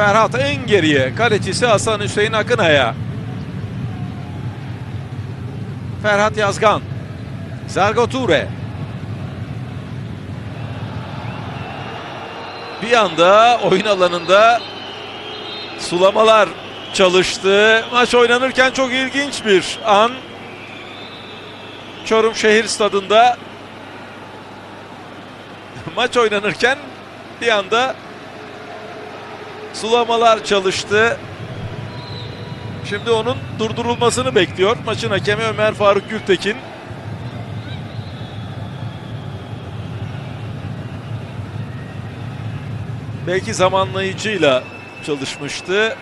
Ferhat en geriye. Kalecisi Hasan Hüseyin Akınaya. Ferhat Yazgan. Zargo Ture. Bir anda oyun alanında sulamalar çalıştı. Maç oynanırken çok ilginç bir an. Çorum Şehir Stadı'nda maç oynanırken bir anda sulamalar çalıştı. Şimdi onun durdurulmasını bekliyor. Maçın hakemi Ömer Faruk Gültekin. Belki zamanlayıcıyla çalışmıştı.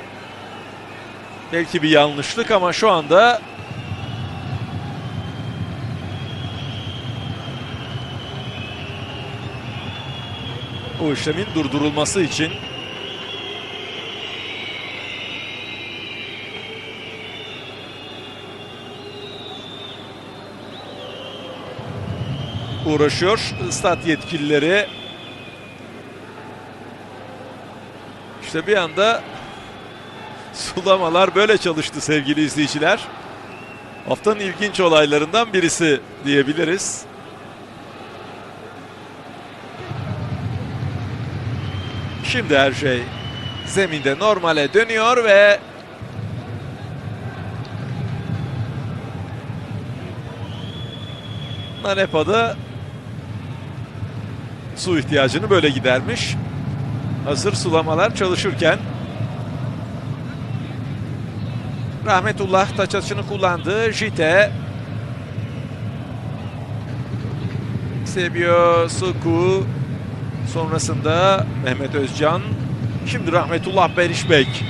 Belki bir yanlışlık ama şu anda o işlemin durdurulması için uğraşıyor stat yetkilileri. İşte bir anda sulamalar böyle çalıştı sevgili izleyiciler. Haftanın ilginç olaylarından birisi diyebiliriz. Şimdi her şey zeminde normale dönüyor ve Nanepa'da su ihtiyacını böyle gidermiş. Hazır sulamalar çalışırken Rahmetullah taç atışını kullandı. Jite Sebio Suku sonrasında Mehmet Özcan şimdi Rahmetullah Berişbek